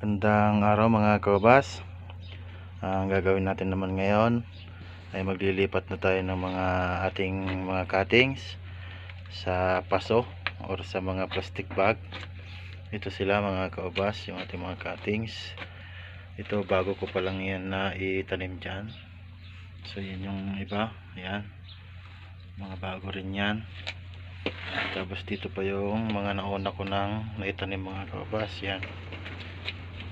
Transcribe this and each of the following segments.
Gandang araw mga kababas. Ang gagawin natin naman ngayon ay maglilipat na tayo ng mga ating mga cuttings sa paso or sa mga plastic bag. Ito sila mga kababas, yung ating mga cuttings. Ito bago ko pa lang yan na itanim dyan. So yan yung iba, yan. Mga bago rin yan. Tapos dito pa yung mga nauna ko nang naitanim mga kababas, yan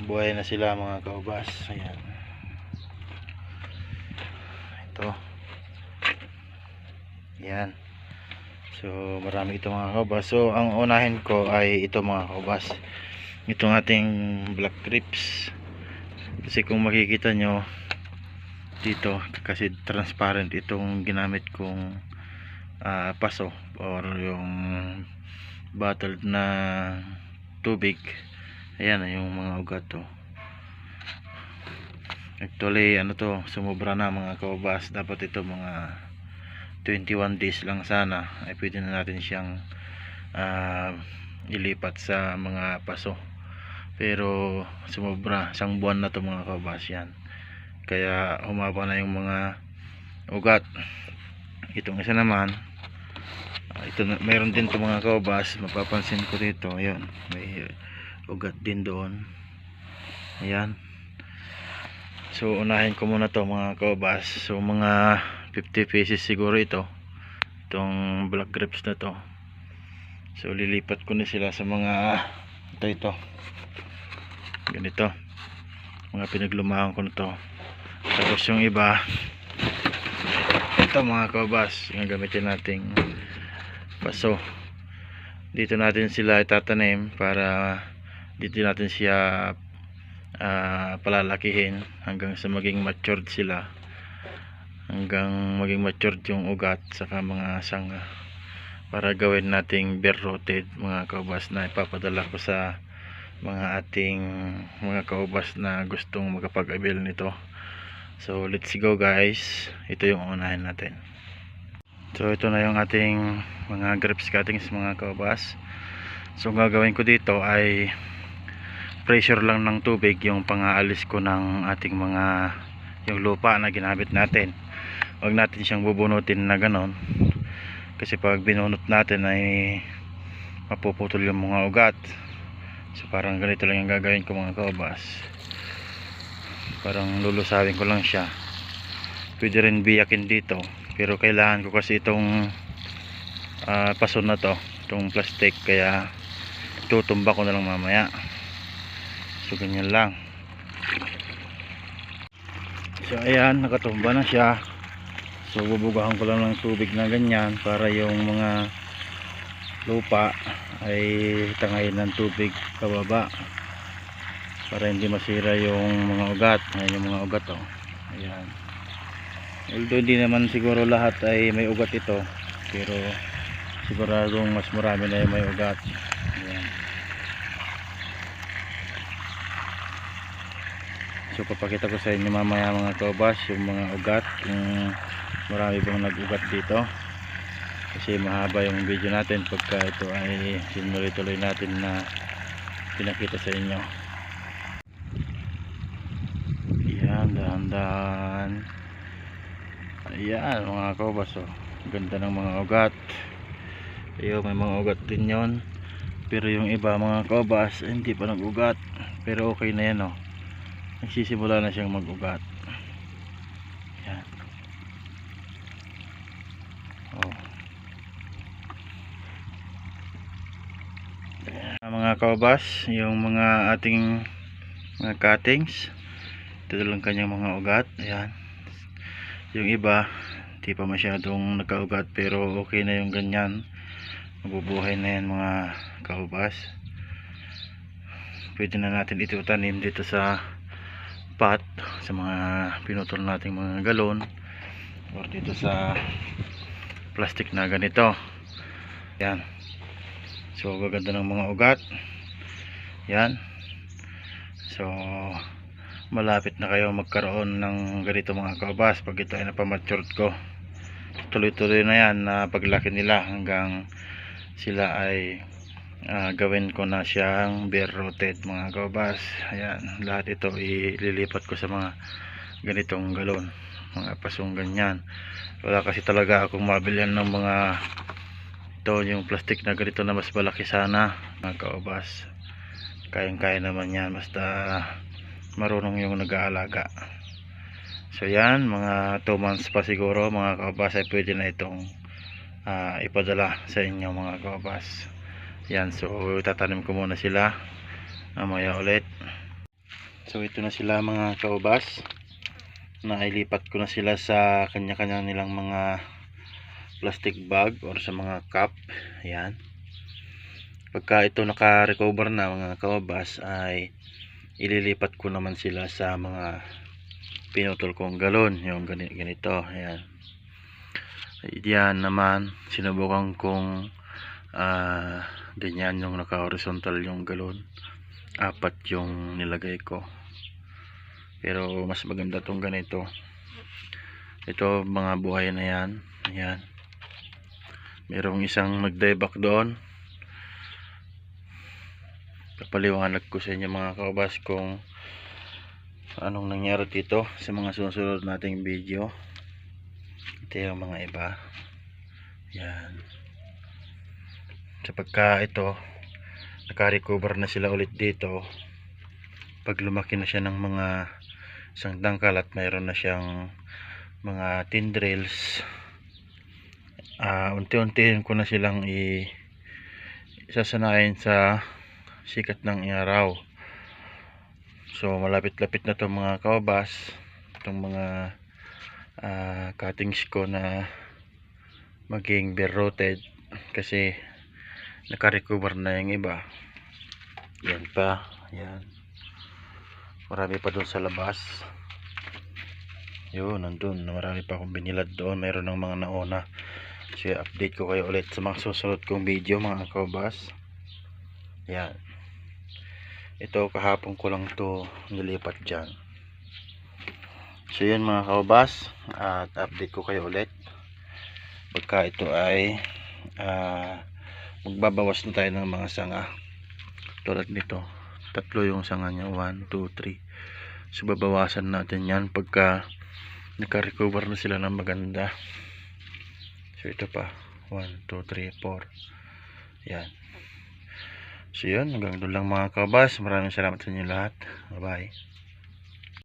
buhay na sila mga kaubas. Ayan. Ito. Yan so marami ito mga kaubas. So ang unahin ko ay ito mga kaubas. Itong ating black grips. Kasi kung makikita nyo dito kasi transparent itong ginamit kong ah, paso or yung bottled na tubig ayan yung mga ugat to actually ano to sumubra na mga kaubas dapat ito mga 21 days lang sana. Ay pwede na natin siyang ah, ilipat sa mga paso. Pero sumubra isang buwan na to mga kaubas yan. Kaya humaba na yung mga ugat. Itong isa naman ah, ito na, mayroon din to mga kaubas mapapansin ko dito ayun. May ugat din doon. Ayan. So unahin ko muna to mga kaubas so mga 50 pieces siguro ito. Itong black grapes na to. So lilipat ko na sila sa mga ito ito. Ganito. Mga pinaglumahan ko na to. Tapos yung iba ito mga kaubas yung gamitin nating paso. Dito natin sila itatanim para dito natin siya ah, palalakihin hanggang sa maging matured sila. Hanggang maging matured yung ugat saka mga sanga para gawin nating bare rooted mga kaubas na ipapadala ko sa mga ating mga kaubas na gustong makapag-avail nito. So let's go guys. Ito yung unahin natin. So ito na yung ating mga grapes cuttings mga kaubas. So gagawin ko dito ay pressure lang ng tubig yung pang-aalis ko ng ating mga yung lupa na ginamit natin. Huwag natin siyang bubunutin na ganon. Kasi pag binunot natin ay mapuputol yung mga ugat. So parang ganito lang yung gagawin ko mga kaubas parang lulusawin ko lang siya. Pwede rin biyakin dito. Pero kailangan ko kasi itong ah, paso na to. Itong plastic. Kaya tutumba ko na lang mamaya so ganyan lang. So ayan nakatumba na siya. So bubugahan ko lang ng tubig na ganyan para yung mga lupa ay tangayin ng tubig kababa para hindi masira yung mga ugat. Ayan yung mga ugat oh. Ayan. Although hindi naman siguro lahat ay may ugat ito pero siguradong mas marami na yung may ugat ayan So papakita ko sa inyo mamaya mga kabas yung mga ugat kung marami bang nag-ugat dito. Kasi mahaba yung video natin pagka ito ay sinuloy-tuloy natin na pinakita sa inyo. Ayan, dahan-dahan. Ayan mga kabas oh. Ganda ng mga ugat. Ayun, may mga ugat din yon. Pero yung iba mga kabas hindi pa nag-ugat. Pero okay na yan oh nagsisimula na siyang mag-ugat. Yan. Oh. Mga kabas yung mga ating mga cuttings. Ito lang kanyang mga ugat. Ayan. Yung iba hindi pa masyadong nagkaugat pero okay na yung ganyan. Mabubuhay na yan mga kaubas pwede na natin ito tanim dito sa pot sa mga pinutol nating mga galon. Or dito sa plastic na ganito. Yan. So gaganda ng mga ugat. Yan. So malapit na kayo magkaroon ng ganito mga kaubas pag ito ay napamatured ko. Tuloy tuloy na yan na paglaki nila hanggang sila ay ah, gawin ko na siyang bare rooted mga kabas ayan lahat ito ililipat ko sa mga ganitong galon mga pasong ganyan. Wala kasi talaga akong mabilhan ng mga ito yung plastic na ganito na mas malaki sana mga kabas kayang kaya naman yan basta marunong yung nag-aalaga. So yan mga 2 months pa siguro mga kabas ay pwede na itong ah, ipadala sa inyo mga kabas yan so tatanim ko muna sila. Mamaya ulit. So ito na sila mga kaubas. Nailipat ko na sila sa kanya-kanya nilang mga plastic bag or sa mga cup. Yan pagka ito naka-recover na mga kaubas ay ililipat ko naman sila sa mga pinutol kong galon yung gani- ganito. Ayan. Yan naman sinubukan kong ah ganyan yung naka horizontal yung galon. Apat yung nilagay ko. Pero mas maganda tong ganito. Ito mga buhay na yan. Yan merong isang nag dieback doon. Papaliwanag ko sa inyo mga kaubas kung anong nangyari dito sa mga susunod nating video. Ito yung mga iba. Yan sa pagka ito naka-recover na sila ulit dito pag lumaki na siya ng mga isang dangkal at mayroon na siyang mga tendrils ah unti-untiin ko na silang i sasanayin sa sikat ng araw. So malapit-lapit na to mga kaubas itong mga ah, cuttings ko na maging bare rooted kasi naka-recover na yung iba. Yan pa. Yan. Marami pa doon sa labas. Yun nandun. Marami pa akong binilad doon. Mayroon ng mga nauna. So update ko kayo ulit sa mga susunod kong video mga kaubas. Yan. Ito kahapon ko lang to nilipat dyan. So yun mga kaubas. At update ko kayo ulit. Pagka ito ay ah magbabawas na tayo ng mga sanga. Tulad nito tatlo yung sanga niya. 1, 2, 3 so babawasan natin yan pagka naka-recover na sila ng maganda. So ito pa. 1, 2, 3, 4 yan. So yun. Hanggang doon lang mga kabas. Maraming salamat sa inyo lahat. Bye bye